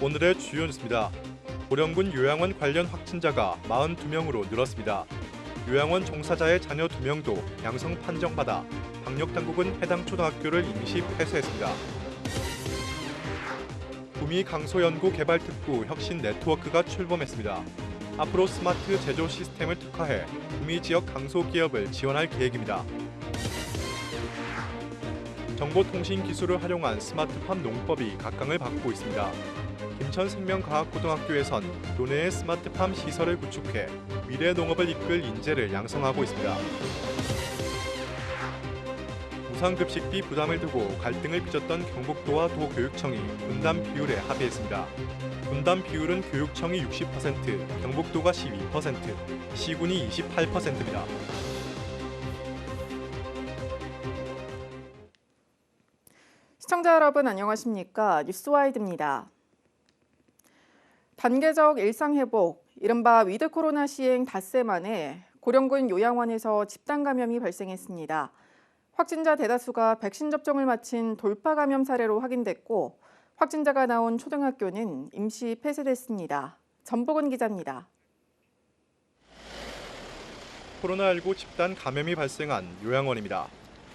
오늘의 주요 뉴스입니다. 고령군 요양원 관련 확진자가 42명으로 늘었습니다. 요양원 종사자의 자녀 2명도 양성 판정받아 방역 당국은 해당 초등학교를 임시 폐쇄했습니다. 구미 강소연구 개발특구 혁신 네트워크가 출범했습니다. 앞으로 스마트 제조 시스템을 특화해 구미 지역 강소 기업을 지원할 계획입니다. 정보통신 기술을 활용한 스마트팜 농법이 각광을 받고 있습니다. 김천생명과학고등학교에선 교내에 스마트팜 시설을 구축해 미래 농업을 이끌 인재를 양성하고 있습니다. 무상급식비 부담을 두고 갈등을 빚었던 경북도와 도교육청이 분담 비율에 합의했습니다. 분담 비율은 교육청이 60%, 경북도가 12%, 시군이 28%입니다. 시청자 여러분 안녕하십니까? 뉴스와이드입니다. 단계적 일상 회복, 이른바 위드 코로나 시행 닷새 만에 고령군 요양원에서 집단 감염이 발생했습니다. 확진자 대다수가 백신 접종을 마친 돌파 감염 사례로 확인됐고 확진자가 나온 초등학교는 임시 폐쇄됐습니다. 전복은 기자입니다. 코로나19 집단 감염이 발생한 요양원입니다.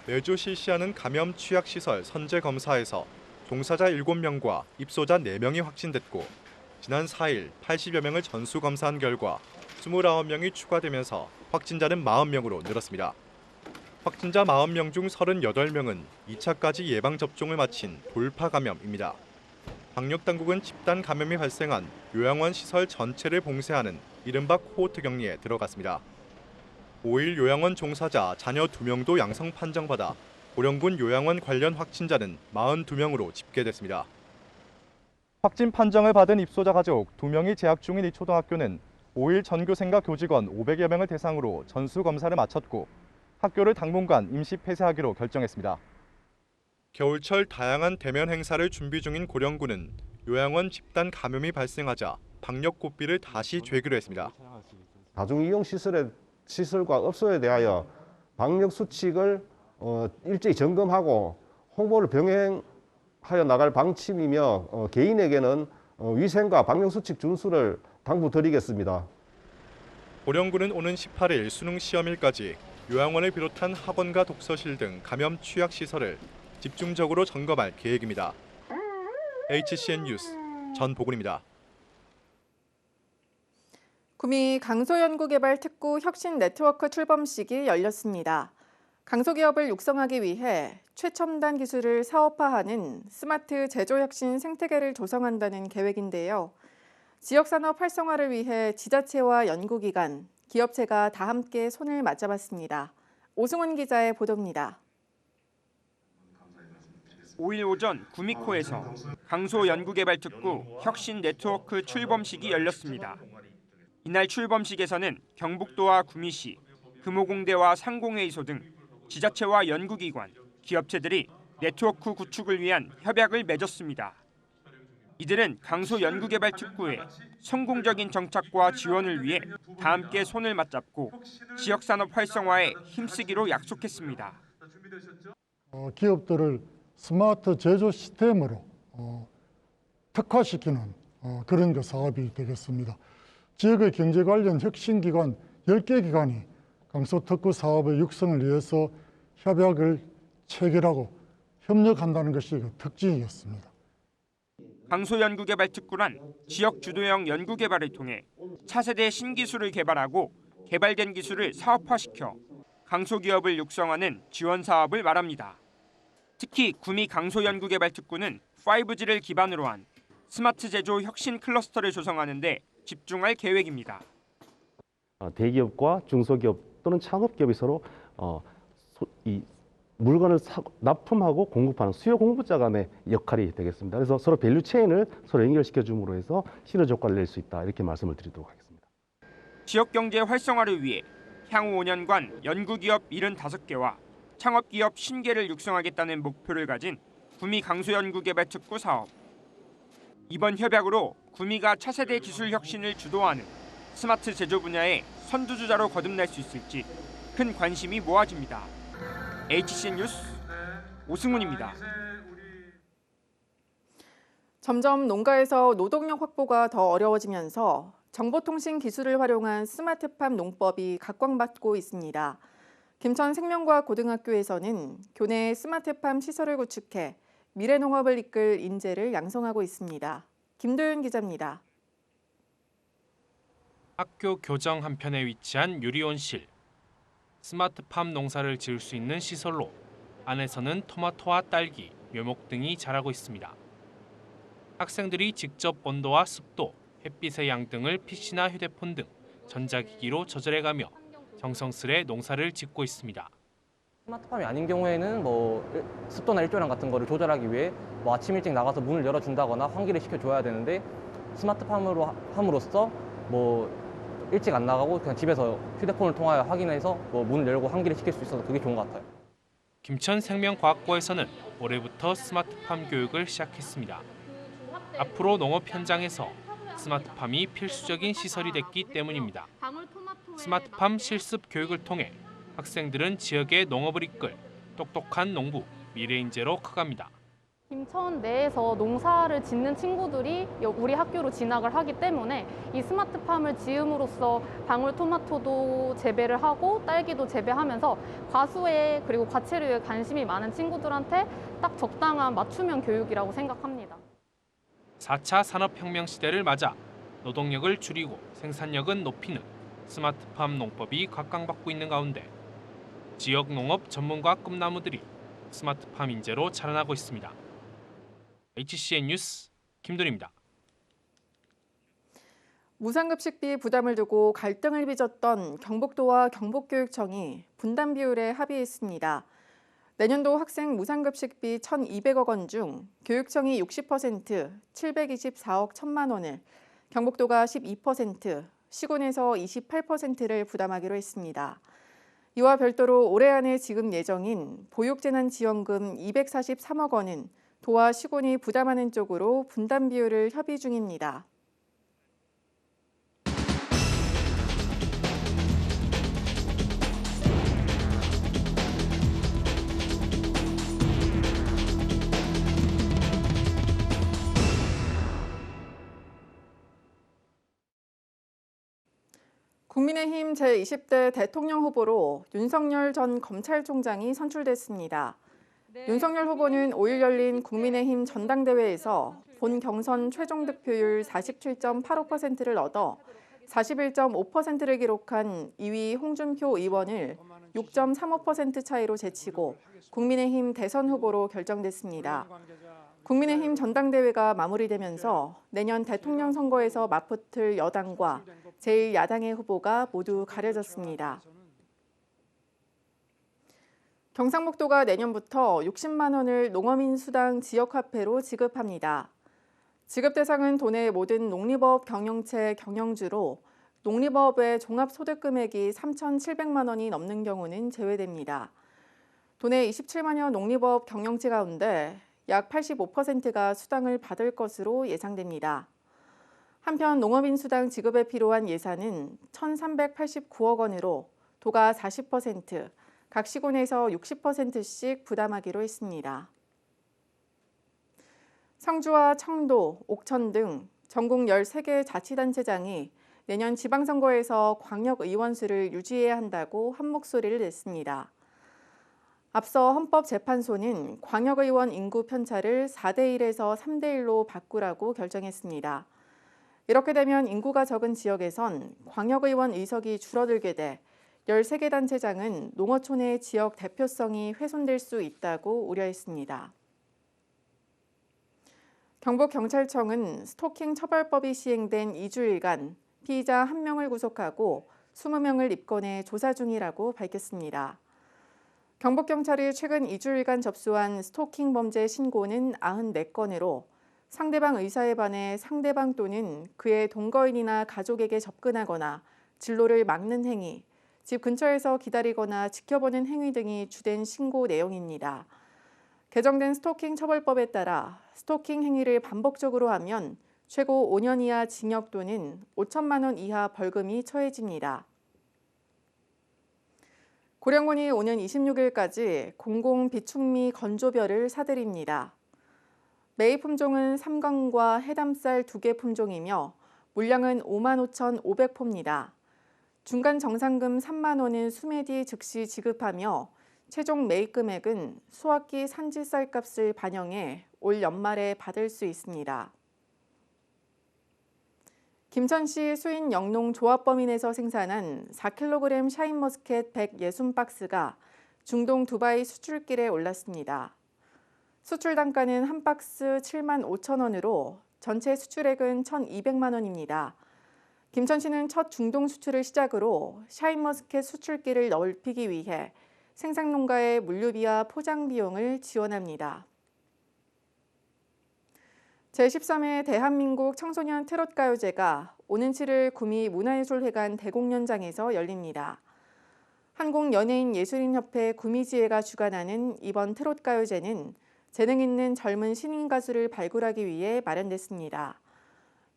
매주 실시하는 감염 취약 시설 선제 검사에서 종사자 7명과 입소자 4명이 확진됐고 지난 4일 80여 명을 전수 검사한 결과 29명이 추가되면서 확진자는 40명으로 늘었습니다. 확진자 40명 중 38명은 2차까지 예방 접종을 마친 돌파 감염입니다. 방역 당국은 집단 감염이 발생한 요양원 시설 전체를 봉쇄하는 이른바 코호트 격리에 들어갔습니다. 5일 요양원 종사자 자녀 2명도 양성 판정받아 고령군 요양원 관련 확진자는 42명으로 집계됐습니다. 확진 판정을 받은 입소자 가족 2명이 재학 중인 이 초등학교는 5일 전교생과 교직원 500여 명을 대상으로 전수 검사를 마쳤고 학교를 당분간 임시 폐쇄하기로 결정했습니다. 겨울철 다양한 대면 행사를 준비 중인 고령군은 요양원 집단 감염이 발생하자 방역 고비를 다시 죄기로 했습니다. 다중 이용 시설의 시설과 업소에 대하여 방역 수칙을 어, 일제히 점검하고 홍보를 병행 하여 나갈 방침이며 어, 개인에게는 어, 위생과 방역 수칙 준수를 당부드리겠습니다. 고령군은 오는 18일 수능 시험일까지 요양원을 비롯한 학원과 독서실 등 감염 취약 시설을 집중적으로 점검할 계획입니다. HCN 뉴스 전보근입니다. 구미 강소연구개발특구 혁신 네트워크 출범식이 열렸습니다. 강소기업을 육성하기 위해 최첨단 기술을 사업화하는 스마트 제조혁신 생태계를 조성한다는 계획인데요. 지역산업 활성화를 위해 지자체와 연구기관, 기업체가 다 함께 손을 맞잡았습니다. 오승훈 기자의 보도입니다. 5일 오전 구미코에서 강소 연구개발특구 혁신 네트워크 출범식이 열렸습니다. 이날 출범식에서는 경북도와 구미시, 금호공대와 상공회의소 등 지자체와 연구기관, 기업체들이 네트워크 구축을 위한 협약을 맺었습니다. 이들은 강소 연구개발특구의 성공적인 정착과 지원을 위해 다 함께 손을 맞잡고 지역산업 활성화에 힘쓰기로 약속했습니다. 어, 기업들을 스마트 제조 시스템으로 어, 특화시키는 어, 그런 그 사업이 되겠습니다. 지역의 경제 관련 혁신기관 10개 기관이 강소특구 사업의 육성을 위해서 협약을 체결하고 협력한다는 것이 그 특징이었습니다. 강소연구개발 특구란 지역 주도형 연구개발을 통해 차세대 신기술을 개발하고 개발된 기술을 사업화시켜 강소기업을 육성하는 지원 사업을 말합니다. 특히 구미 강소연구개발특구는 5G를 기반으로 한 스마트 제조 혁신 클러스터를 조성하는 데 집중할 계획입니다. 어, 대기업과 중소기업 또는 창업기업이 서로 어, 소- 이 물건을 사, 납품하고 공급하는 수요 공급자 간의 역할이 되겠습니다. 그래서 서로 밸류 체인을 서로 연결시켜 줌으로 해서 시너지 효과를 낼 수 있다 이렇게 말씀을 드리도록 하겠습니다. 지역 경제 활성화를 위해 향후 5년간 연구 기업 75개와 창업 기업 50개를 육성하겠다는 목표를 가진 구미 강소연구개발 특구 사업. 이번 협약으로 구미가 차세대 기술 혁신을 주도하는 스마트 제조 분야의 선두주자로 거듭날 수 있을지 큰 관심이 모아집니다. HCN 뉴스 오승훈입니다. 점점 농가에서 노동력 확보가 더 어려워지면서 정보통신 기술을 활용한 스마트팜 농법이 각광받고 있습니다. 김천 생명과학 고등학교에서는 교내에 스마트팜 시설을 구축해 미래 농업을 이끌 인재를 양성하고 있습니다. 김도윤 기자입니다. 학교 교정 한편에 위치한 유리온실. 스마트팜 농사를 지을 수 있는 시설로 안에서는 토마토와 딸기, 묘목 등이 자라고 있습니다. 학생들이 직접 온도와 습도, 햇빛의 양 등을 PC나 휴대폰 등 전자기기로 조절해가며 정성스레 농사를 짓고 있습니다. 스마트팜이 아닌 경우에는 뭐 일- 습도나 일조량 같은 거를 조절하기 위해 뭐 아침 일찍 나가서 문을 열어준다거나 환기를 시켜줘야 되는데 스마트팜으로 하- 함으로써 뭐 일찍 안 나가고 그냥 집에서 휴대폰을 통하여 확인해서 뭐 문을 열고 환기를 시킬 수 있어서 그게 좋은 것 같아요. 김천 생명과학고에서는 올해부터 스마트팜 교육을 시작했습니다. 앞으로 농업 현장에서 스마트팜이 필수적인 시설이 됐기 때문입니다. 스마트팜 실습 교육을 통해 학생들은 지역의 농업을 이끌 똑똑한 농부, 미래 인재로 커갑니다. 김천 내에서 농사를 짓는 친구들이 여- 우리 학교로 진학을 하기 때문에 이 스마트팜을 지음으로써 방울토마토도 재배를 하고 딸기도 재배하면서 과수에 그리고 과체류에 관심이 많은 친구들한테 딱 적당한 맞춤형 교육이라고 생각합니다. 4차 산업혁명 시대를 맞아 노동력을 줄이고 생산력은 높이는 스마트팜 농법이 각광받고 있는 가운데 지역 농업 전문가 꿈나무들이 스마트팜 인재로 자라나고 있습니다. HCN 뉴스 김돈입니다. 무상급식비 부담을 두고 갈등을 빚었던 경북도와 경북교육청이 분담 비율에 합의했습니다. 내년도 학생 무상급식비 1,200억 원 중 교육청이 60% 724억 1천만 원을, 경북도가 12% 시군에서 28%를 부담하기로 했습니다. 이와 별도로 올해 안에 지급 예정인 보육재난지원금 243억 원은 도와 시군이 부담하는 쪽으로 분담 비율을 협의 중입니다. 국민의힘 제20대 대통령 후보로 윤석열 전 검찰총장이 선출됐습니다. 윤석열 후보는 5일 열린 국민의힘 전당대회에서 본 경선 최종 득표율 47.85%를 얻어 41.5%를 기록한 2위 홍준표 의원을 6.35% 차이로 제치고 국민의힘 대선 후보로 결정됐습니다. 국민의힘 전당대회가 마무리되면서 내년 대통령 선거에서 맞붙을 여당과 제1야당의 후보가 모두 가려졌습니다. 경상북도가 내년부터 60만 원을 농어민 수당 지역화폐로 지급합니다. 지급 대상은 도내 모든 농립업 경영체 경영주로 농립업의 종합소득금액이 3,700만 원이 넘는 경우는 제외됩니다. 도내 27만여 농립업 경영체 가운데 약 85%가 수당을 받을 것으로 예상됩니다. 한편 농업인 수당 지급에 필요한 예산은 1,389억 원으로 도가 40%, 각 시군에서 60%씩 부담하기로 했습니다. 성주와 청도, 옥천 등 전국 13개 자치단체장이 내년 지방선거에서 광역의원 수를 유지해야 한다고 한 목소리를 냈습니다. 앞서 헌법재판소는 광역의원 인구 편차를 4대 1에서 3대 1로 바꾸라고 결정했습니다. 이렇게 되면 인구가 적은 지역에선 광역의원 의석이 줄어들게 돼 13개 단체장은 농어촌의 지역 대표성이 훼손될 수 있다고 우려했습니다. 경북경찰청은 스토킹 처벌법이 시행된 2주일간 피의자 1명을 구속하고 20명을 입건해 조사 중이라고 밝혔습니다. 경북경찰이 최근 2주일간 접수한 스토킹 범죄 신고는 94건으로 상대방 의사에 반해 상대방 또는 그의 동거인이나 가족에게 접근하거나 진로를 막는 행위, 집 근처에서 기다리거나 지켜보는 행위 등이 주된 신고 내용입니다. 개정된 스토킹 처벌법에 따라 스토킹 행위를 반복적으로 하면 최고 5년 이하 징역 또는 5천만 원 이하 벌금이 처해집니다. 고령군이 오는 26일까지 공공 비축미 건조별을 사들입니다. 메이 품종은 삼광과 해담쌀 두개 품종이며 물량은 5만 5,500포입니다. 중간 정상금 3만 원은 수매 뒤 즉시 지급하며 최종 매입 금액은 수확기 산지쌀 값을 반영해 올 연말에 받을 수 있습니다. 김천시 수인 영농 조합범인에서 생산한 4kg 샤인머스켓 160박스가 중동 두바이 수출길에 올랐습니다. 수출 단가는 한 박스 7만 5천 원으로 전체 수출액은 1,200만 원입니다. 김천시는 첫 중동 수출을 시작으로 샤인머스켓 수출길을 넓히기 위해 생산농가의 물류비와 포장 비용을 지원합니다. 제13회 대한민국 청소년 트롯 가요제가 오는 7일 구미 문화예술회관 대공연장에서 열립니다. 한국연예인예술인협회 구미지회가 주관하는 이번 트롯 가요제는 재능 있는 젊은 신인 가수를 발굴하기 위해 마련됐습니다.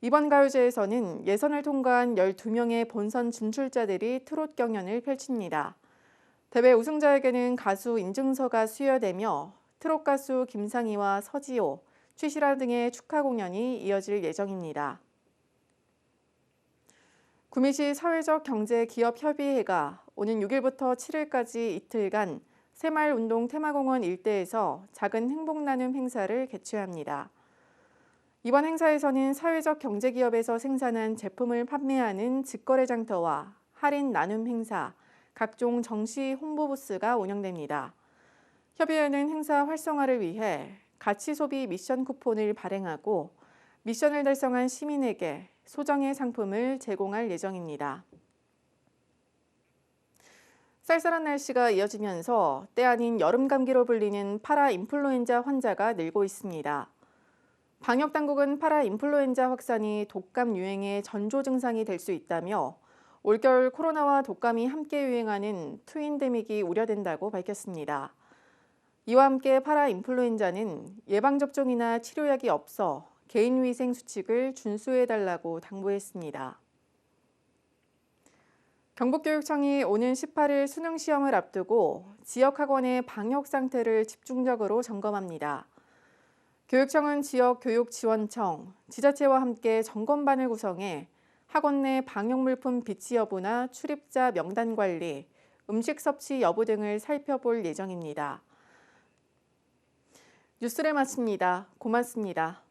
이번 가요제에서는 예선을 통과한 12명의 본선 진출자들이 트롯 경연을 펼칩니다. 대회 우승자에게는 가수 인증서가 수여되며 트롯 가수 김상희와 서지호, 최시라 등의 축하 공연이 이어질 예정입니다. 구미시 사회적 경제 기업 협의회가 오는 6일부터 7일까지 이틀간 새마을운동 테마공원 일대에서 작은 행복 나눔 행사를 개최합니다. 이번 행사에서는 사회적 경제기업에서 생산한 제품을 판매하는 직거래 장터와 할인 나눔 행사, 각종 정시 홍보 부스가 운영됩니다. 협의회는 행사 활성화를 위해 가치 소비 미션 쿠폰을 발행하고 미션을 달성한 시민에게 소정의 상품을 제공할 예정입니다. 쌀쌀한 날씨가 이어지면서 때 아닌 여름 감기로 불리는 파라 인플루엔자 환자가 늘고 있습니다. 방역 당국은 파라 인플루엔자 확산이 독감 유행의 전조 증상이 될 수 있다며 올겨울 코로나와 독감이 함께 유행하는 트윈데믹이 우려된다고 밝혔습니다. 이와 함께 파라 인플루엔자는 예방접종이나 치료약이 없어 개인위생 수칙을 준수해달라고 당부했습니다. 경북교육청이 오는 18일 수능 시험을 앞두고 지역 학원의 방역 상태를 집중적으로 점검합니다. 교육청은 지역 교육지원청, 지자체와 함께 점검반을 구성해 학원 내 방역 물품 비치 여부나 출입자 명단 관리, 음식 섭취 여부 등을 살펴볼 예정입니다. 뉴스를 마칩니다. 고맙습니다.